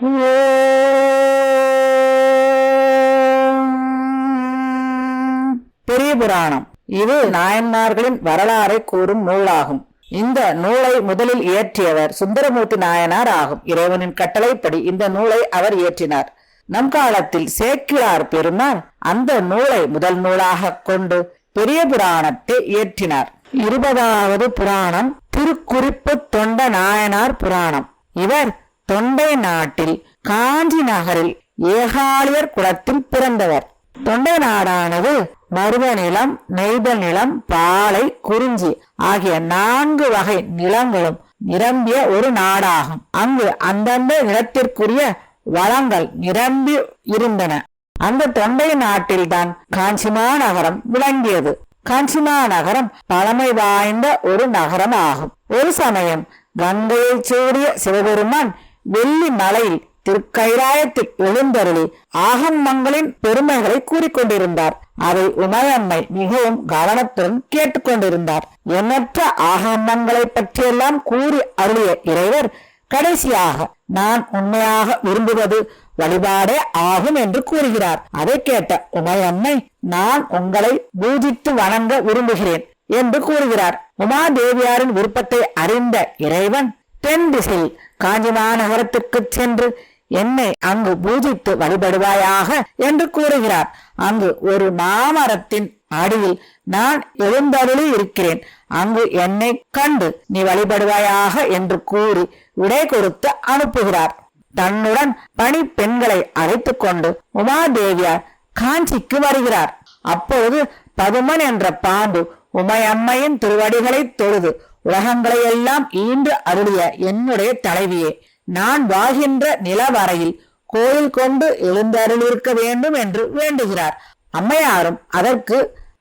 பெரிய புராணம். இது நாயன்மார்களின் வரலாறை கூறும் நூலாகும். இந்த நூலை முதலில் இயற்றியவர் சுந்தரமூர்த்தி நாயனார் ஆகும். இறைவனின் கட்டளைப்படி இந்த நூலை அவர் இயற்றினார். நம் காலத்தில் சேக்கிழார் பெருமாள் அந்த நூலை முதல் நூலாக கொண்டு பெரிய புராணத்தை இயற்றினார். இருபதாவது புராணம் திருக்குறிப்பு தொண்ட நாயனார் புராணம். இவர் தொண்டை நாட்டில் காஞ்சி நகரில் ஏகாலியர் குலத்தில் பிறந்தவர். தொண்டை நாடானது மருத நிலம் நெய்த நிலம் பாலை குறிஞ்சி ஆகிய நான்கு வகை நிலங்களும் நிரம்பிய ஒரு நாடாகும். அங்கு அந்தந்த நிலத்திற்குரிய வளங்கள் நிரம்பி இருந்தன. அந்த தொண்டை நாட்டில்தான் காஞ்சிமா நகரம் விளங்கியது. காஞ்சிமா நகரம் பழமை வாய்ந்த ஒரு நகரம் ஆகும் ஒரு சமயம் கங்கையை சூடிய சிவபெருமான் வெள்ளி மலையில் திருக்கைலாயத்தில் எழுந்தருளி ஆகமங்களின் பெருமைகளை கூறிக்கொண்டிருந்தார். அதை உமையம்மை மிகவும் கவனத்துடன் கேட்டுக்கொண்டிருந்தார். எண்ணற்ற ஆகமங்களை பற்றியெல்லாம் கூறி அருளிய இறைவர் கடைசியாக நான் உண்மையாக விரும்புவது வழிபாடே ஆகும் என்று கூறுகிறார். அதை கேட்ட உமையம்மை நான் உங்களை பூஜித்து வணங்க விரும்புகிறேன் என்று கூறுகிறார். உமாதேவியாரின் விருப்பத்தை அறிந்த இறைவன் தென் திசையில் காஞ்சி மாநகரத்திற்கு சென்று என்னை அங்கு பூஜித்து வழிபடுவாயாக என்று கூறுகிறார். அங்கு ஒரு மாமரத்தின் அடியில் நான் எழுந்தருளி இருக்கிறேன். அங்கு என்னை கண்டு நீ வழிபடுவாயாக என்று கூறி விடை கொடுத்து அனுப்புகிறார். தன்னுடன் பணி பெண்களை அழைத்து கொண்டு உமாதேவியார் காஞ்சிக்கு வருகிறார். அப்போது பதுமன் என்ற பாம்பு உமையம்மையின் திருவடிகளை தொழுது உலகங்களை எல்லாம் ஈன்று அருளிய என்னுடைய தலைவியே நான் வாழ்கின்ற நிலவரையில் கோயில் கொண்டு எழுந்தருளிருக்க வேண்டும் என்று வேண்டுகிறார். அம்மையாரும் அதற்கு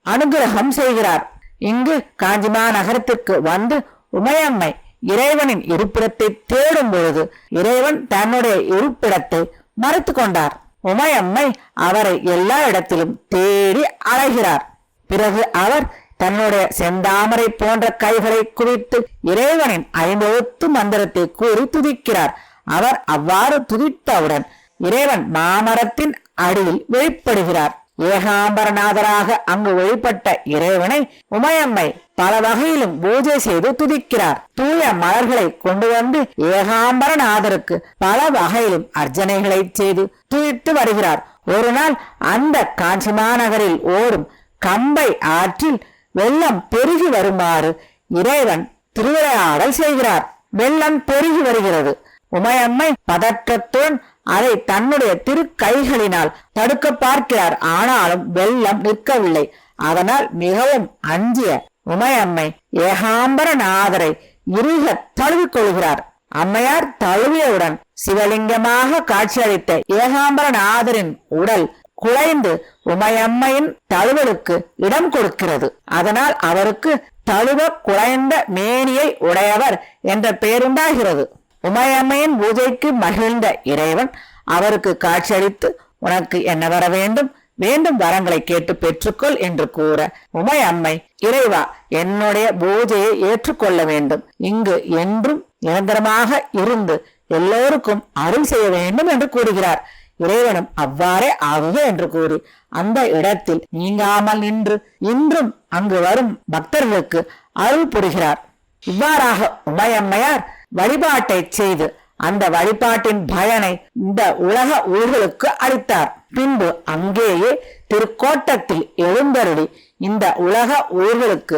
அனுகிரகம் செய்கிறார். இங்கு காஞ்சிமா நகரத்திற்கு வந்து உமையம்மை இறைவனின் இருப்பிடத்தை தேடும் பொழுது இறைவன் தன்னுடைய இருப்பிடத்தை மறைத்து கொண்டார். உமையம்மை அவரை எல்லா இடத்திலும் தேடி அலைகிறார். பிறகு அவர் தன்னுடைய செந்தாமரை போன்ற கைகளை குவித்து இறைவனின் ஐம்பெழுத்து மந்திரத்தை கூறி துதிக்கிறார். அவர் அவ்வாறு துதித்தவுடன் இறைவன் மாமரத்தின் அடியில் வெளிப்படுகிறார். ஏகாம்பரநாதராக அங்கு வெளிப்பட்ட இறைவனை உமையம்மை பல வகையிலும் பூஜை செய்து துதிக்கிறார். தூய மலர்களை கொண்டு வந்து ஏகாம்பரநாதருக்கு பல வகையிலும் அர்ச்சனைகளை செய்து துதித்து வருகிறார். ஒரு நாள் அந்த காஞ்சி மாநகரில் ஓடும் கம்பை ஆற்றில் வெள்ளம் பெருகி வருமாறு இறைவன் திருவிளையாடல் செய்கிறார். வெள்ளம் பெருகி வருகிறது. உமையம்மை பதற்றத்துடன் அதை தன்னுடைய திருக்கைகளினால் தடுக்க பார்க்கிறார். ஆனாலும் வெள்ளம் நிற்கவில்லை. அதனால் மிகவும் அஞ்சிய உமையம்மை ஏகாம்பரநாதரை இருக தழுவிக் கொள்கிறார். அம்மையார் தழுவியவுடன் சிவலிங்கமாக காட்சியளித்த ஏகாம்பரநாதரின் உடல் குலைந்து உமையம்மையின் தழுவலுக்கு இடம் கொடுக்கிறது. அதனால் அவருக்கு தழுவ குலைந்த மேனியை உடையவர் என்ற பெயருண்டாகிறது உமையம்மையின் பூஜைக்கு மகிழ்ந்த இறைவன் அவருக்கு காட்சியளித்து உனக்கு என்ன வர வேண்டும்? வேண்டும் வரங்களை கேட்டு பெற்றுக்கொள் என்று கூற உமையம்மை இறைவா என்னுடைய பூஜையை ஏற்றுக்கொள்ள வேண்டும். இங்கு என்றும் நிரந்தரமாக இருந்து எல்லோருக்கும் அருள் செய்ய வேண்டும் என்று கூறுகிறார். இறைவனும் அவ்வாறே ஆகுக என்று கூறி அந்த இடத்தில் நீங்காமல் நின்று இன்றும் அங்கு வரும் பக்தர்களுக்கு அருள் புரிகிறார். இவ்வாறாக உமையம்மையார் வழிபாட்டை செய்து அந்த வழிபாட்டின் பயனை இந்த உலக ஊர்களுக்கு அளித்தார். பின்பு அங்கேயே திருக்கோட்டத்தில் எழுந்தருளி இந்த உலக ஊர்களுக்கு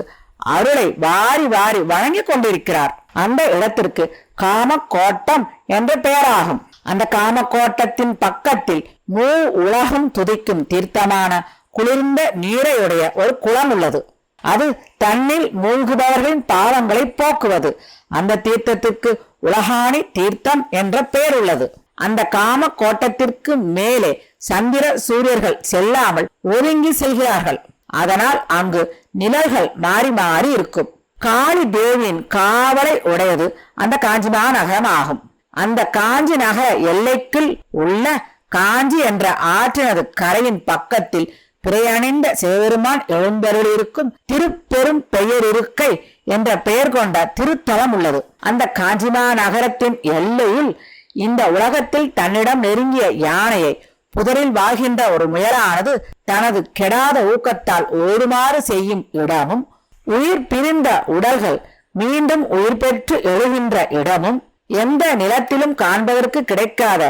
அருளை வாரி வாரி வழங்கிக் கொண்டிருக்கிறார். அந்த இடத்திற்கு காமக்கோட்டம் என்ற பெயராகும். அந்த காமக்கோட்டத்தின் பக்கத்தில் மூ உலகம் துதிக்கும் தீர்த்தமான குளிர்ந்த நீரையுடைய ஒரு குளம் உள்ளது. அது தன்னில் மூழ்குபவர்களின் பாவங்களை போக்குவது. அந்த தீர்த்தத்திற்கு உலகாணி தீர்த்தம் என்ற பெயர் உள்ளது. அந்த காம கோட்டத்திற்கு மேலே சந்திர சூரியர்கள் செல்லாமல் ஒதுங்கி செல்கிறார்கள். அதனால் அங்கு நிழல்கள் மாறி மாறி இருக்கும். காளி தேவியின் காவலை உடையது அந்த காஞ்சி மாநகரம் ஆகும் அந்த காஞ்சி நகர எல்லைக்குள் உள்ள காஞ்சி என்ற ஆற்றினது கரையின் பக்கத்தில் பிறையணிந்த சிவபெருமான் எழுந்தருளிருக்கும் திருப்பெரும் பெயர் இருக்கை என்ற பெயர் கொண்ட திருத்தலம் உள்ளது. அந்த காஞ்சிமா நகரத்தின் எல்லையில் இந்த உலகத்தில் தன்னிடம் நெருங்கிய யானையை புதரில் வாழ்கின்ற ஒரு முயலானது தனது கெடாத ஊக்கத்தால் ஓடுமாறு செய்யும் இடமும் உயிர் பிரிந்த உடல்கள் மீண்டும் உயிர் பெற்று எழுகின்ற இடமும் எந்த நிலத்திலும் காண்பதற்கு கிடைக்காத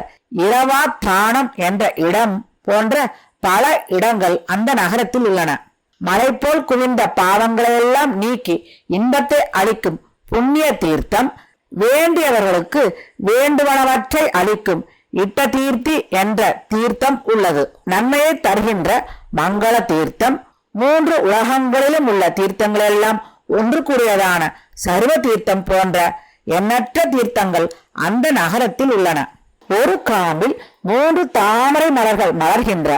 இரவா தானம் என்ற இடம் போன்ற பல இடங்கள் அந்த நகரத்தில் உள்ளன. மலை போல் குவிந்த பாவங்களையெல்லாம் நீக்கி இன்பத்தை அளிக்கும் புண்ணிய தீர்த்தம் வேண்டியவர்களுக்கு வேண்டுவனவற்றை அளிக்கும் இட்ட தீர்த்தி என்ற தீர்த்தம் உள்ளது. நன்மையை தருகின்ற மங்கள தீர்த்தம். மூன்று உலகங்களிலும் உள்ள தீர்த்தங்களெல்லாம் ஒன்று கூடியதான சர்வ தீர்த்தம் போன்ற எண்ணற்ற தீர்த்தங்கள் அந்த நகரத்தில் உள்ளன. ஒரு காம்பில் மூன்று தாமரை மலர்கள் மலர்கின்ற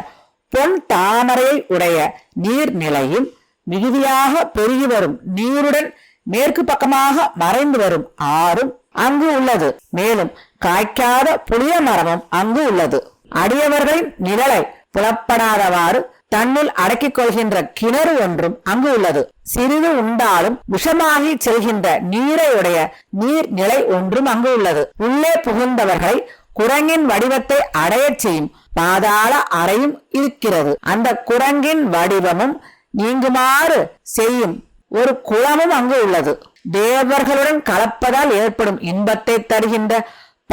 பொன் தாமரையை உடைய நீர்நிலையில் மிகுதியாக பெருகி வரும் நீருடன் மேற்கு பக்கமாக மறைந்து வரும் ஆறும் அங்கு உள்ளது. மேலும் காய்க்காத புளிய மரமும் அங்கு உள்ளது. அடியவர்களின் நிழலை புலப்படாதவாறு தன்னுள் அடக்கிக் கொள்கின்ற கிணறு ஒன்றும் அங்கு உள்ளது. சிறிது உண்டாலும் விஷமாகி செல்கின்ற நீரையுடைய நீர்நிலை ஒன்றும் அங்கு உள்ளது. உள்ளே புகுந்தவர்களை குரங்கின் வடிவத்தை அடையச் செய்யும் பாதாள அறையும் இருக்கிறது. அந்த குரங்கின் வடிவமும் நீங்குமாறு செய்யும் ஒரு குளமும் அங்கு உள்ளது. தேவர்களுடன் கலப்பதால் ஏற்படும் இன்பத்தை தருகின்ற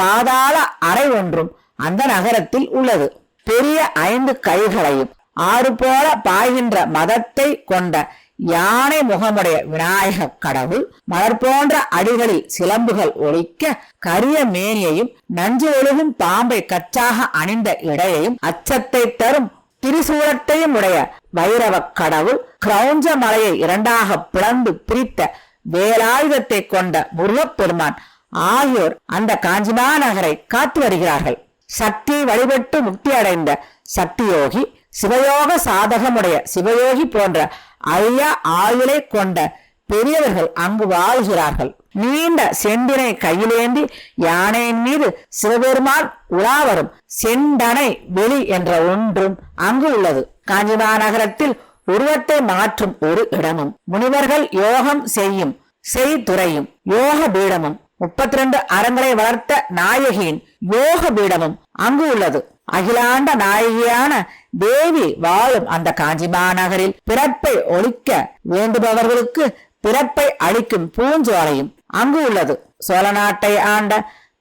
பாதாள அறை ஒன்றும் அந்த நகரத்தில் உள்ளது. பெரிய ஐந்து கைகளையும் ஆறு போல பாய்கின்ற மதத்தை கொண்ட யானை முகமுடைய விநாயக கடவுள் மலர் போன்ற அடிகளில் சிலம்புகள் ஒழிக்க கரிய மேனியையும் நஞ்சு ஒழுகும் பாம்பை கச்சாக அணிந்த இடையையும் அச்சத்தை தரும் திரிசூலத்தையும் உடைய வைரவ கடவுள் கிரௌஞ்ச மலையை இரண்டாக பிளந்து பிரித்த வேலாயுதத்தை கொண்ட முருகப்பெருமான் ஆகியோர் அந்த காஞ்சிமா நகரை காத்து வருகிறார்கள். சக்தி வழிபட்டு முக்தி அடைந்த சக்தியோகி சிவயோக சாதகமுடைய சிவயோகி போன்ற அரிய ஆயுளை கொண்ட பெரியவர்கள் அங்கு வாழ்கிறார்கள். நீண்ட செண்டினை கையிலேந்தி யானையின் மீது சிவபெருமான் உலாவரும் செண்டனை வெளி என்ற ஒன்றும் அங்கு உள்ளது. காஞ்சிமா நகரத்தில் உருவத்தை மாற்றும் ஒரு இடமும். முனிவர்கள் யோகம் செய்யும் செய்துறையும் யோக பீடமும். முப்பத்தி ரெண்டு அறங்களை வளர்த்த நாயகியின் யோக பீடமும் அங்கு உள்ளது. அகிலாண்ட நாயகியான தேவி வாழும் அந்த காஞ்சி மாநகரில் பிறப்பை ஒழிக்க வேண்டுபவர்களுக்கு பிறப்பை அளிக்கும் பூஞ்சோலையும் அங்கு உள்ளது. சோழ நாட்டை ஆண்ட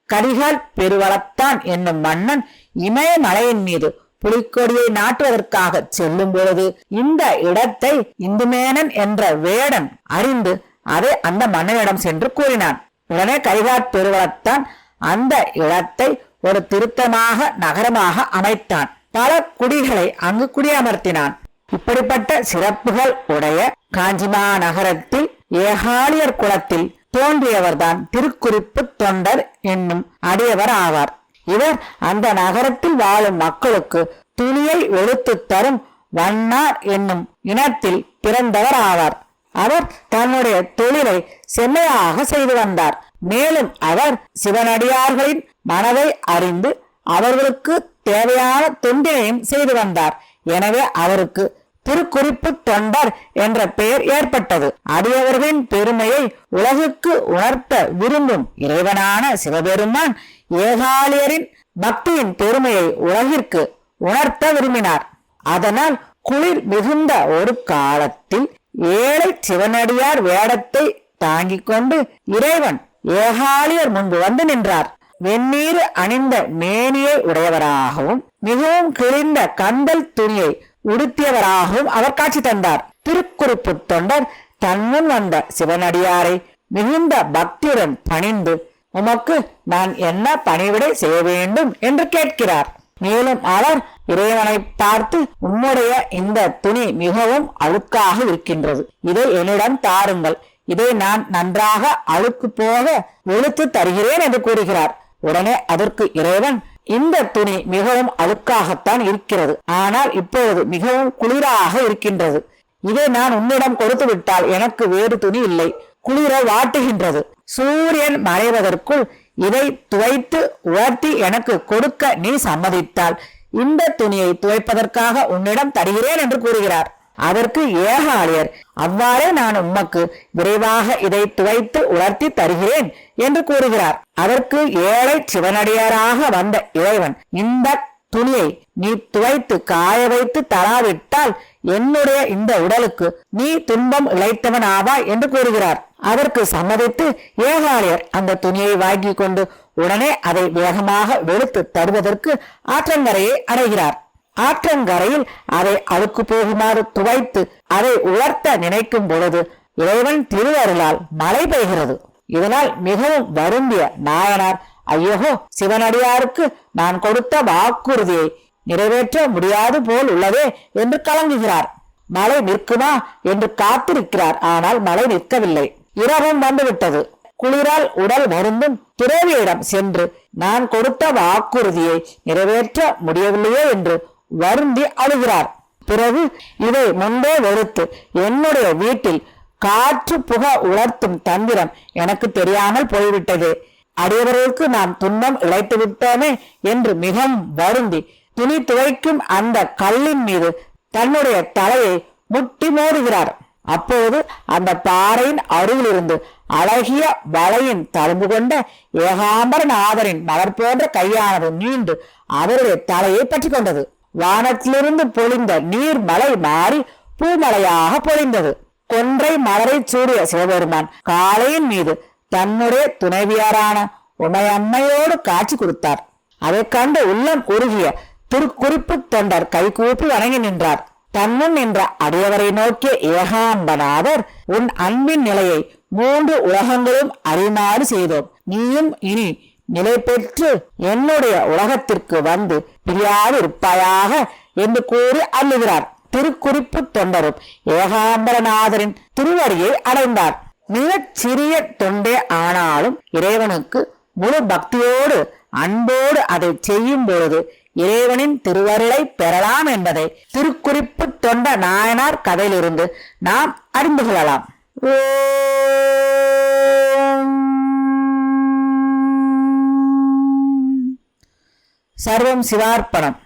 கரிகால் பெருவளத்தான் என்னும் மன்னன் இமயமலையின் மீது புலிக்கொடியை நாட்டுவதற்காக செல்லும் பொழுது இந்த இடத்தை இந்துமேனன் என்ற வேடன் அறிந்து அதை அந்த மன்னனிடம் சென்று கூறினான். உடனே கரிகால் பெருவளத்தான் அந்த இடத்தை ஒரு திருத்தமாக நகரமாக அமைத்தான். பல குடிகளை அங்கு குடியமர்த்தினான். இப்படிப்பட்ட சிறப்புகள் உடைய காஞ்சிமா நகரத்தில் ஏகாலியர் குலத்தில் தோன்றியவர்தான் திருக்குறிப்பு தொண்டர் என்னும் அடியவர் ஆவார். இவர் அந்த நகரத்தில் வாழும் மக்களுக்கு துணியை வெளுத்து தரும் வண்ணார் என்னும் இனத்தில் பிறந்தவர் ஆவார். அவர் தன்னுடைய தொழிலை செம்மையாக செய்து வந்தார். மேலும் அவர் சிவனடியார்களின் மனதை அறிந்து அவர்களுக்கு தேவையான தொண்டினையும் செய்து வந்தார். எனவே அவருக்கு திருக்குறிப்பு தொண்டர் என்ற பெயர் ஏற்பட்டது. அடியவர்களின் பெருமையை உலகுக்கு உணர்த்த விரும்பும் இறைவனான சிவபெருமான் ஏகாலியரின் பக்தியின் பெருமையை உலகிற்கு உணர்த்த விரும்பினார். அதனால் குளிர் மிகுந்த ஒரு காலத்தில் ஏழை சிவனடியார் வேடத்தை தாங்கிக் கொண்டு இறைவன் ஏகாலியர் முன்பு வந்து நின்றார். வெந்நீர் அணிந்த மேனியை உடையவராகவும் மிகவும் கிழிந்த கந்தல் துணியை உடுத்தியவராகவும் அவர் காட்சி தந்தார். திருக்குறிப்பு தொண்டர் தன்முன் வந்த சிவனடியாரை மிகுந்த பக்தியுடன் பணிந்து உமக்கு நான் என்ன பணிவிடை செய்ய வேண்டும்? என்று கேட்கிறார். மேலும் அவர் இறைவனை பார்த்து உம்முடைய இந்த துணி மிகவும் அழுக்காக இருக்கின்றது. இதை என்னிடம் தாருங்கள். இதை நான் நன்றாக அழுக்கு போக வெளுத்து தருகிறேன் என்று கூறுகிறார். உடனே அதற்கு இறைவன் இந்த துணி மிகவும் அழுக்காகத்தான் இருக்கிறது. ஆனால் இப்பொழுது மிகவும் குளிராக இருக்கின்றது. இதை நான் உன்னிடம் கொடுத்து விட்டால் எனக்கு வேறு துணி இல்லை. குளிர வாட்டுகின்றது. சூரியன் மறைவதற்குள் இதை துவைத்து உயர்த்தி எனக்கு கொடுக்க நீ சம்மதித்தால் இந்த துணியை துவைப்பதற்காக உன்னிடம் தருகிறேன் என்று கூறுகிறார். அதற்கு ஏகாலியர் அவ்வாறே நான் உமக்கு விரைவாக இதை துவைத்து உலர்த்தி தருகிறேன் என்று கூறுகிறார். அதற்கு ஏழை சிவனடியாராக வந்த இறைவன் இந்த துணியை நீ துவைத்து காய வைத்து தராவிட்டால் என்னுடைய இந்த உடலுக்கு நீ துன்பம் இழைத்தவன் ஆவா என்று கூறுகிறார். அதற்கு சம்மதித்து ஏகாலியர் அந்த துணியை வாங்கி கொண்டு உடனே அதை வேகமாக வெளுத்து தருவதற்கு ஆற்றங்கரையை அடைகிறார். ஆற்றங்கரையில் அதை அழுக்கு போகுமாறு துவைத்து அதை உலர்த்த நினைக்கும் பொழுது இறைவன் திருவருளால் மழை பெய்கிறது. இதனால் மிகவும் வருந்திய நாயனார் ஐயோ சிவனடியாருக்கு நான் கொடுத்த வாக்குறுதியை நிறைவேற்ற முடியாது போல் உள்ளதே என்று கலங்குகிறார். மழை நிற்குமா? என்று காத்திருக்கிறார். ஆனால் மழை நிற்கவில்லை. இரவும் வந்துவிட்டது. குளிரால் உடல் வருந்தும் துறவியிடம் சென்று நான் கொடுத்த வாக்குறுதியை நிறைவேற்ற முடியவில்லையே என்று வருந்தி அழுகிறார். பிறகு இதை முன்பே வெறுத்து என்னுடைய வீட்டில் காற்று புக உலர்த்தும் தந்திரம் எனக்கு தெரியாமல் போய்விட்டது. அடியவர்களுக்கு நாம் துன்பம் இழைத்து விட்டோமே என்று மிகவும் வருந்தி துணி துவைக்கும் அந்த கல்லின் மீது தன்னுடைய தலையை முட்டி மோதுகிறார். அப்போது அந்த பாறையின் அருகிலிருந்து அழகிய வலையின் தழும்பு கொண்ட ஏகாம்பரநாதரின் மலர் போன்ற கையானது நீண்டு அவருடைய தலையை பற்றி கொண்டது. வானத்திலிருந்து பொழிந்த நீர் மலை மாறி பூமலையாக பொழிந்தது. கொன்றை மலரை சூடிய சிவபெருமான் காளையின் மீது தன்னுடைய துணைவியாரான உமையம்மையோடு காட்சி கொடுத்தார். அதைக் கண்டு உள்ளம் உருகிய திருக்குறிப்பு தொண்டர் கைகூப்பி வணங்கி நின்றார். தன்னுன் நின்ற அடியவரை நோக்கிய ஏகாம்பநாதர் உன் அன்பின் நிலையை மூன்று உலகங்களும் அறிமாறு செய்தோம். நீயும் இனி நிலை பெற்று என்னுடைய உலகத்திற்கு வந்து பிரியாது இருப்பாயாக என்று கூறி அள்ளுகிறார் திருக்குறிப்பு தொண்டரும் ஏகாம்பரநாதரின் திருவடியை அடைந்தார். மிகச் சிறிய தொண்டே ஆனாலும் இறைவனுக்கு முழு பக்தியோடு அன்போடு அதை செய்யும் பொழுது இறைவனின் திருவருளை பெறலாம் என்பதை திருக்குறிப்பு தொண்ட நாயனார் கதையிலிருந்து நாம் அறிந்து கொள்ளலாம். ஓ சர்வம் சிவார்ப்பணம்.